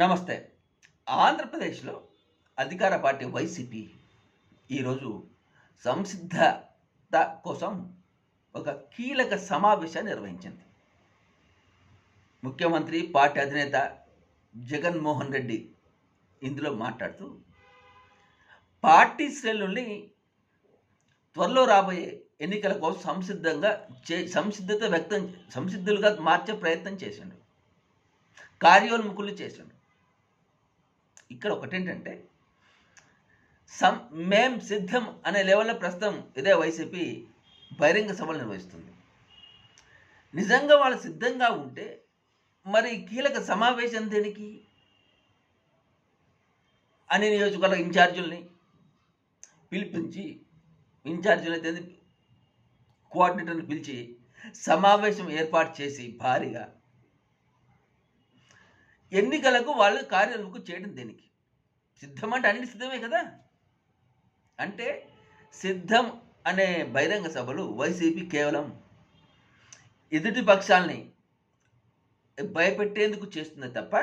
నమస్తే. ఆంధ్రప్రదేశ్లో అధికార పార్టీ వైసీపీ ఈరోజు సంసిద్ధత కోసం ఒక కీలక సమావేశాన్ని నిర్వహించింది. ముఖ్యమంత్రి పార్టీ అధినేత జగన్మోహన్ రెడ్డి ఇందులో మాట్లాడుతూ పార్టీ శ్రేణుల్ని త్వరలో రాబోయే ఎన్నికల కోసం సంసిద్ధంగా చే సంసిద్ధత వ్యక్తం సంసిద్ధులుగా మార్చే ప్రయత్నం చేసిండు. కార్యోన్ముఖులు చేసిండు. ఇక్కడ ఒకటేంటంటే సం మేం సిద్ధం అనే లెవెల్లో ప్రస్తుతం ఇదే వైసీపీ బహిరంగ సభలు నిర్వహిస్తుంది. నిజంగా వాళ్ళు సిద్ధంగా ఉంటే మరి కీలక సమావేశం దేనికి? అన్ని నియోజకవర్గ ఇన్ఛార్జుల్ని పిలిపించి ఇన్ఛార్జీలు అయితే కోఆర్డినేటర్ని పిలిచి సమావేశం ఏర్పాటు చేసి భారీగా ఎన్నికలకు వాళ్ళు కార్యాలకు చేయడం దేనికి? సిద్ధం అంటే అన్ని సిద్ధమే కదా? అంటే సిద్ధం అనే బహిరంగ సభలు వైసీపీ కేవలం ఎదుటి పక్షాలని భయపెట్టేందుకు చేస్తుంది తప్ప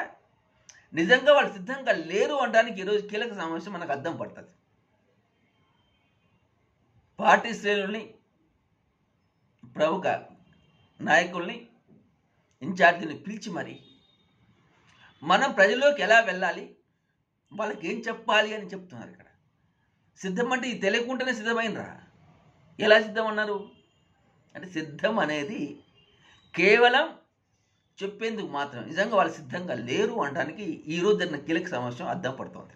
నిజంగా వాళ్ళు సిద్ధంగా లేరు అనడానికి ఈరోజు కీలక సమావేశం మనకు అర్థం పడుతుంది. పార్టీ శ్రేణుల్ని ప్రముఖ నాయకుల్ని ఇన్ఛార్జీని పిలిచి మరి మనం ప్రజల్లోకి ఎలా వెళ్ళాలి? వాళ్ళకి ఏం చెప్పాలి అని చెప్తున్నారు ఇక్కడ. సిద్ధం అంటే ఇది తెలియకుండానే సిద్ధమైనరా ఎలా సిద్ధం అన్నారు అంటే సిద్ధం అనేది కేవలం చెప్పేందుకు మాత్రం నిజంగా వాళ్ళు సిద్ధంగా లేరు అనడానికి ఈరోజు జరిగిన కీలక సమావేశం అర్థం పడుతోంది.